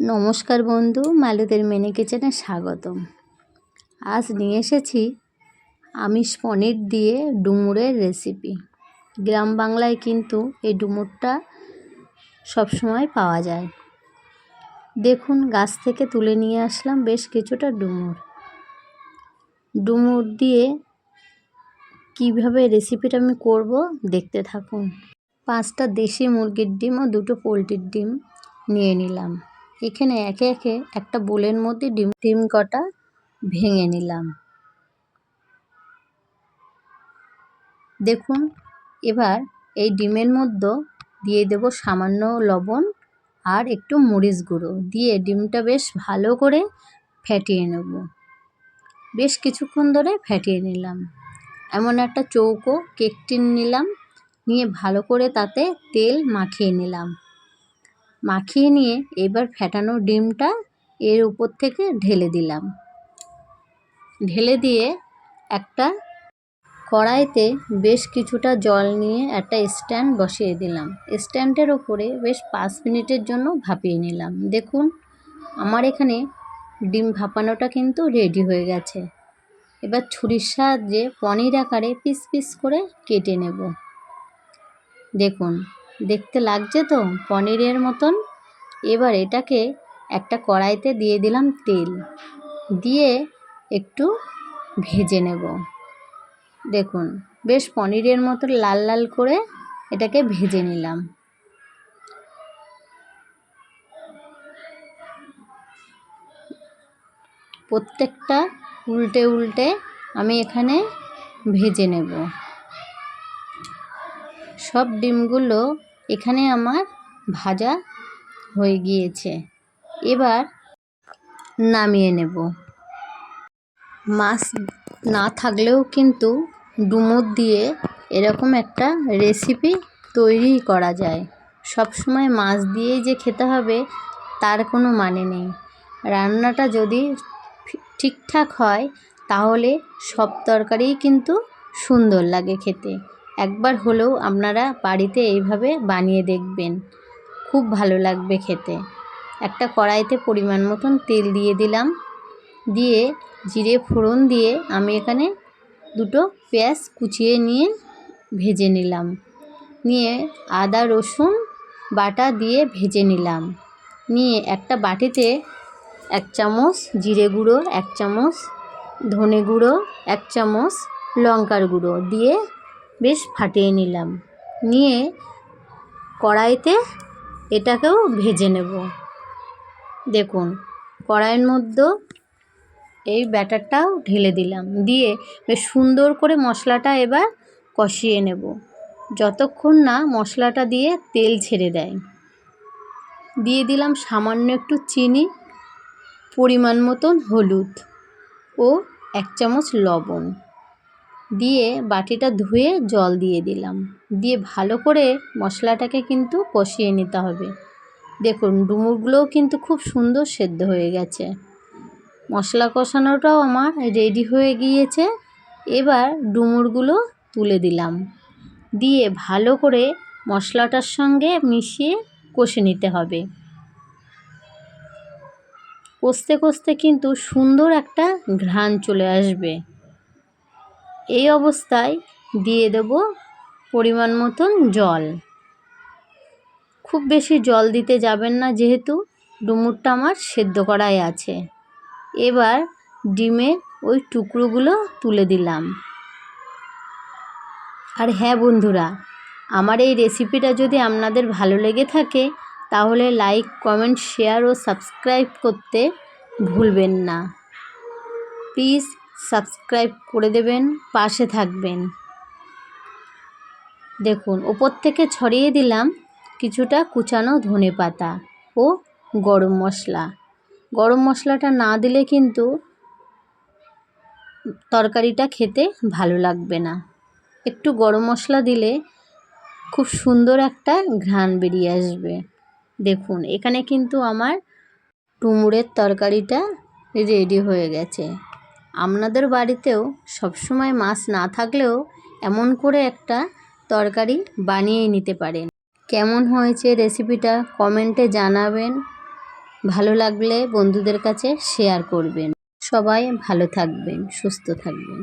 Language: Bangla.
নমস্কার বন্ধু, মালুদের মেনে কিচেনে স্বাগতম। আজ নিয়ে এসেছি আমিষ পনির দিয়ে ডুমুরের রেসিপি। গ্রাম বাংলায় কিন্তু এই ডুমুরটা সবসময় পাওয়া যায়। দেখুন, গাছ থেকে তুলে নিয়ে আসলাম বেশ কিছুটা ডুমুর। ডুমুর দিয়ে কীভাবে রেসিপিটা আমি করব দেখতে থাকুন। পাঁচটা দেশি মুরগির ডিম ও দুটো পোলট্রির ডিম নিয়ে নিলাম। এখানে একে একে একটা বোলের মধ্যে ডিম ডিম কটা ভেঙে নিলাম। দেখুন, এবার এই ডিমের মধ্যে দিয়ে দেব সামান্য লবণ আর একটু মরিচ গুঁড়ো। দিয়ে ডিমটা বেশ ভালো করে ফেটিয়ে নেব। বেশ কিছুক্ষণ ধরে ফেটিয়ে নিলাম। এমন একটা চৌকো কেক টিন নিলাম। নিয়ে ভালো করে তাতে তেল মাখিয়ে নিলাম। মাখিয়ে নিয়ে এবার ফেটানো ডিমটা এর উপর থেকে ঢেলে দিলাম। ঢেলে দিয়ে একটা কড়াইতে বেশ কিছুটা জল নিয়ে একটা স্ট্যান্ড বসিয়ে দিলাম। স্ট্যান্ডের ওপরে বেশ পাঁচ মিনিটের জন্য ভাপিয়ে নিলাম। দেখুন, আমার এখানে ডিম ভাপানোটা কিন্তু রেডি হয়ে গেছে। এবার ছুরির সাহায্যে পনির আকারে পিস পিস করে কেটে নেব। দেখুন দেখতে লাগছে তো, পনিরের মতন। এবার এটাকে একটা কড়াইতে দিয়ে দিলাম তেল। দিয়ে একটু ভেজে নেব। দেখুন, বেশ পনিরের মতো লাল লাল করে এটাকে ভেজে নিলাম। প্রত্যেকটা উল্টে উল্টে আমি এখানে ভেজে নেব। সব ডিমগুলো এখানে আমার ভাজা হয়ে গিয়েছে। এবার নামিয়ে নেব। মাছ না থাকলেও কিন্তু ডুমুর দিয়ে এরকম একটা রেসিপি তৈরি করা যায়। সব সময় মাছ দিয়েই যে খেতে হবে, তার কোনো মানে নেই। রান্নাটা যদি ঠিকঠাক হয়, তাহলে সব তরকারিই কিন্তু সুন্দর লাগে খেতে। একবার হলেও আপনারা বাড়িতে এইভাবে বানিয়ে দেখবেন। খুব ভালো লাগবে খেতে। একটা কড়াইতে পরিমাণ মতন তেল দিয়ে দিলাম। দিয়ে জিরে ফোড়ন দিয়ে আমি এখানে দুটো পেঁয়াজ কুচিয়ে নিয়ে ভেজে নিলাম। নিয়ে আদা, রসুন, বাটা দিয়ে ভেজে নিলাম। নিয়ে একটা বাটিতে এক চামচ জিরে গুঁড়ো, এক চামচ ধনে গুঁড়ো, এক চামচ লঙ্কার গুঁড়ো দিয়ে বেশ ফাটিয়ে নিলাম। নিয়ে কড়াইতে এটাকেও ভেজে নেব। দেখুন, কড়াইয়ের মধ্যে এই ব্যাটারটাও ঢেলে দিলাম। দিয়ে বেশ সুন্দর করে মশলাটা এবার কষিয়ে নেব। যতক্ষণ না মশলাটা দিয়ে তেল ছেড়ে দেয়। দিয়ে দিলাম সামান্য একটু চিনি, পরিমাণ মতন হলুদ ও এক চামচ লবণ। দিয়ে বাটিটা ধুয়ে জল দিয়ে দিলাম। দিয়ে ভালো করে মশলাটাকে কিন্তু কষিয়ে নিতে হবে। দেখুন, ডুমুরগুলোও কিন্তু খুব সুন্দর সেদ্ধ হয়ে গেছে। মশলা কষানোটাও আমার রেডি হয়ে গিয়েছে। এবার ডুমুরগুলো তুলে দিলাম। দিয়ে ভালো করে মশলাটার সঙ্গে মিশিয়ে কষে নিতে হবে। কষতে কষতে কিন্তু সুন্দর একটা ঘ্রাণ চলে আসবে। এই অবস্থায় দিয়ে দেব পরিমাণ মতন জল। খুব বেশি জল দিতে যাবেন না যেহেতু ডুমুরটা আমার সেদ্ধ করাই আছে। এবার ডিমের ওই টুকরোগুলো তুলে দিলাম। আর হ্যাঁ বন্ধুরা, আমার এই রেসিপিটা যদি আপনাদের ভালো লেগে থাকে, তাহলে লাইক, কমেন্ট, শেয়ার ও সাবস্ক্রাইব করতে ভুলবেন না। প্লিজ সাবস্ক্রাইব করে দেবেন, পাশে থাকবেন। দেখুন, ওপর থেকে ছড়িয়ে দিলাম কিছুটা কুচানো ধনে পাতা ও গরম মশলা। গরম মশলাটা না দিলে কিন্তু তরকারিটা খেতে ভালো লাগবে না। একটু গরম মশলা দিলে খুব সুন্দর একটা ঘ্রাণ বেরিয়ে আসবে। দেখুন, এখানে কিন্তু আমার টুমুরের তরকারিটা রেডি হয়ে গেছে। আপনাদের বাড়িতেও সবসময় মাছ না থাকলেও এমন করে একটা তরকারি বানিয়ে নিতে পারেন। কেমন হয়েছে রেসিপিটা কমেন্টে জানাবেন। ভালো লাগলে বন্ধুদের কাছে শেয়ার করবেন। সবাই ভালো থাকবেন, সুস্থ থাকবেন।